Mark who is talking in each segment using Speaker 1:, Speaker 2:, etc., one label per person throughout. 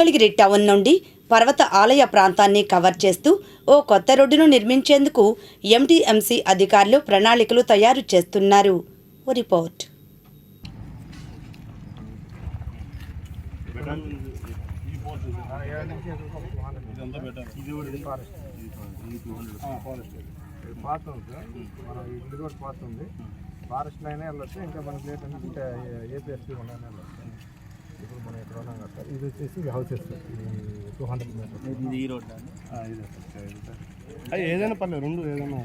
Speaker 1: Mangalagiri town నుండి పర్వత ఆలయ ప్రాంతాన్ని కవర్ చేస్తూ ఓ కొత్త రోడ్డును నిర్మించేందుకు ఎంటీఎంసీ అధికారులు ప్రణాళికలు తయారు చేస్తున్నారు రిపోర్ట్
Speaker 2: ఫారెస్ట్ ఇది ఉంది సార్ మన కూడా పాత ఉంది ఫారెస్ట్ లైన్ వెళ్ళొచ్చు ఇంకా మనకి లేదంటే ఇంకా ఏపీఎస్పీ ఉన్నాయని వెళ్ళొచ్చు ఇప్పుడు మనం ఇక్కడ ఉన్నాం కదా ఇది వచ్చేసి హౌసెస్ టూ హండ్రెడ్ మీటర్స్
Speaker 3: ఈ రోడ్
Speaker 2: అది ఏదైనా పర్లేదు రెండు ఏదైనా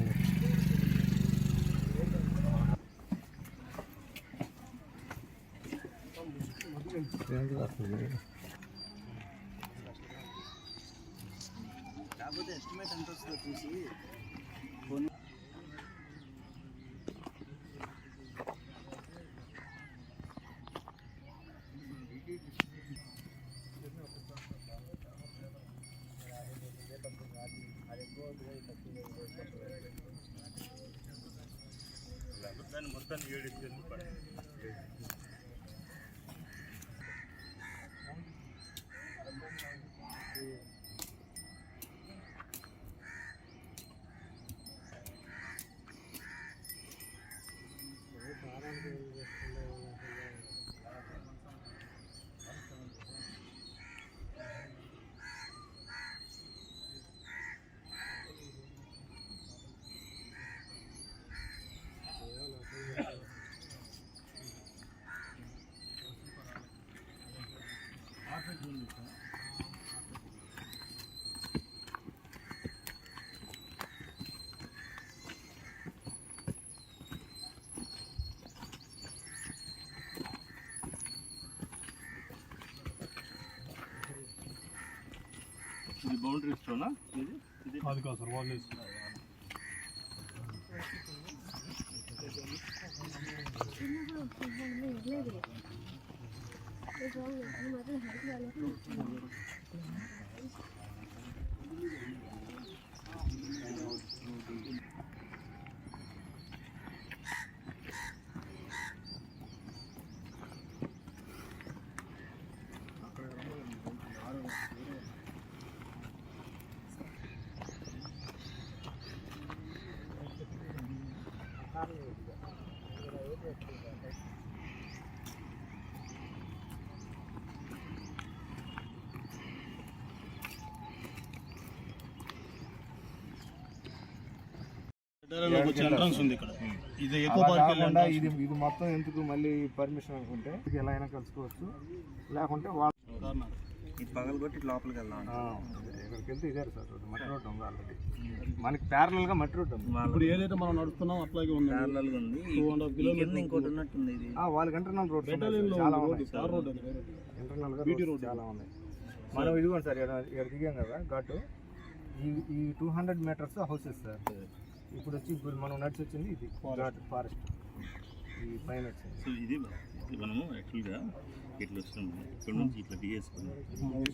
Speaker 3: కాకపోతే ఎస్టిమేట్ ఎంత వస్తుందో చూసి దాన్ని మొత్తాన్ని ఏడు ఇచ్చేది ఇది బౌండరీ స్టోనా ఇది? ఇది?
Speaker 2: అది కాదు సార్ వాళ్ళు
Speaker 3: ఎంట్రన్స్ ఉంది ఇక్కడ. ఇది ఎక్కువ
Speaker 2: కాకుండా ఇది ఇది మొత్తం ఎందుకు మళ్ళీ పర్మిషన్ అనుకుంటే ఎలా అయినా కలుసుకోవచ్చు. లేకుంటే వాళ్ళు
Speaker 3: ఇది పగలు కొట్టి లోపలికి వెళ్దాం
Speaker 2: ఇక్కడికి వెళ్తే ఇదే సార్ రోడ్డు మట్టి రోడ్డు ఉంది ఆల్రెడీ మనకి ప్యారల్గా మట్టి రోడ్డు ఉంది.
Speaker 3: ఇప్పుడు
Speaker 4: ఏదైతే మనం నడుస్తున్నాం అట్లాగే ఉంది.
Speaker 3: ప్యారలల్గా ఉంది.
Speaker 4: and half
Speaker 3: ఈ కింద ఇంకోటి ఉన్నట్టుంది ఇది.
Speaker 2: ఆ, వాళ్ళకి ఇంటర్నల్ చాలా ఉన్నాయి
Speaker 4: రోడ్ అది వేరే.
Speaker 2: ఇంటర్నల్గా roads చాలా ఉన్నాయి. మనం ఇదిగోండి సార్ ఇక్కడ దిగాం కదా ఘాటు. ఈ ఈ two hundred metres houses sir. ఇప్పుడు వచ్చి ఇప్పుడు మనం నడిచి వచ్చింది ఇది ఘాట్ ఫారెస్ట్ ఈ పైన వచ్చింది.
Speaker 5: సో ఇది ఇది మనము యాక్చువల్గా ఇట్లా వస్తున్నాము ఇక్కడ నుంచి ఇట్లా దిగేసుకున్నాం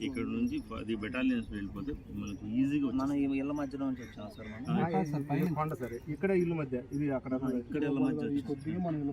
Speaker 5: ఇక్కడ నుంచి అది బెటాలియన్స్ వెళ్ళిపోతే మనకు ఈజీగా
Speaker 3: మనం ఇళ్ళ మధ్యలో నుంచి వచ్చాం సార్ మనం
Speaker 2: ఇక్కడ ఇల్లు మధ్య ఇది అక్కడ
Speaker 5: ఇక్కడ మధ్య
Speaker 4: కొద్దిగా మనం